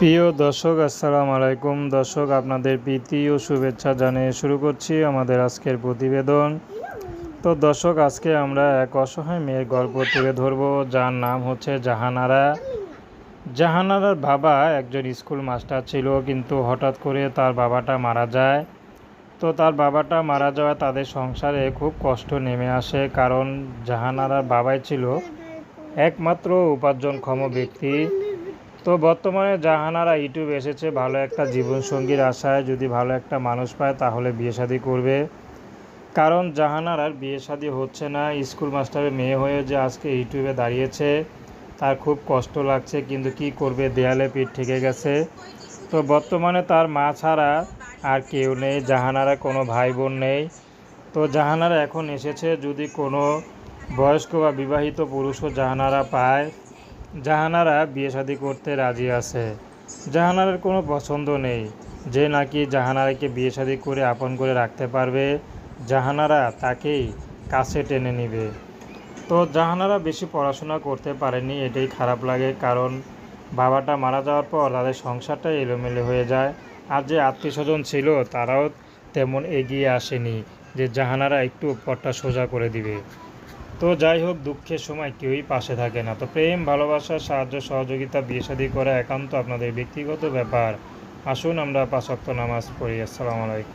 প্রিয় দর্শক, আসসালামু আলাইকুম। দর্শক, আপনাদের প্রীতি ও শুভেচ্ছা জানিয়ে শুরু করছি আমাদের আজকের প্রতিবেদন। তো দর্শক, আজকে আমরা এক অসহায় মেয়ের গল্প তুলে ধরব। যার নাম হচ্ছে জাহানারা। জাহানারার বাবা একজন স্কুল মাস্টার ছিল, কিন্তু হঠাৎ করে তার বাবাটা মারা যায়। তো তার বাবাটা মারা যাওয়া তাদের সংসারে খুব কষ্ট নেমে আসে, কারণ জাহানারার বাবাই ছিল একমাত্র উপার্জনক্ষম ব্যক্তি। তো বর্তমানে জাহানারা ইউটিউব এসেছে, ভালো একটা জীবনসঙ্গীর আশায়। যদি ভালো একটা মানুষ পায়, তাহলে বিয়ে শাদী করবে। কারণ জাহানারার বিয়ে শাদী হচ্ছে না। স্কুল মাস্টারের মেয়ে হয়ে যে আজকে ইউটিউবে দাঁড়িয়েছে, তার খুব কষ্ট লাগছে, কিন্তু কি করবে? দেয়ালে পিঠ ঠেকে গেছে। তো বর্তমানে তার মা ছাড়া আর কেউ নেই, জাহানারা কোনো ভাই বোন নেই। তো জাহানারা এখন এসেছে, যদি কোনো বয়স্ক বা বিবাহিত পুরুষও জাহানারা পায় জাহানারা বিয়ে শাদী করতে রাজি আছে। জাহানারার কোনো পছন্দ নেই। যে নাকি জাহানারাকে বিয়ে শাদী করে আপন করে রাখতে পারবে, জাহানারা তাকেই কাছে টেনে নেবে। তো জাহানারা বেশি পড়াশোনা করতে পারেনি, এটাই খারাপ লাগে, কারণ বাবাটা মারা যাওয়ার পর তাদের সংসারটাই এলোমেলো হয়ে যায়। আর যে আত্মীয় স্বজন ছিল, তারাও তেমন এগিয়ে আসেনি যে জাহানারা একটু পথটা সোজা করে দিবে। তো যাই হোক, দুঃখের সময় কেউই পাশে থাকে না। তো প্রেম, ভালোবাসা, সাহায্য, সহযোগিতা, বিয়ে শাদী করা একান্ত আপনাদের ব্যক্তিগত ব্যাপার। আসুন আমরা পাঁচক্ত নামাজ পড়ি। আসসালামু আলাইকুম।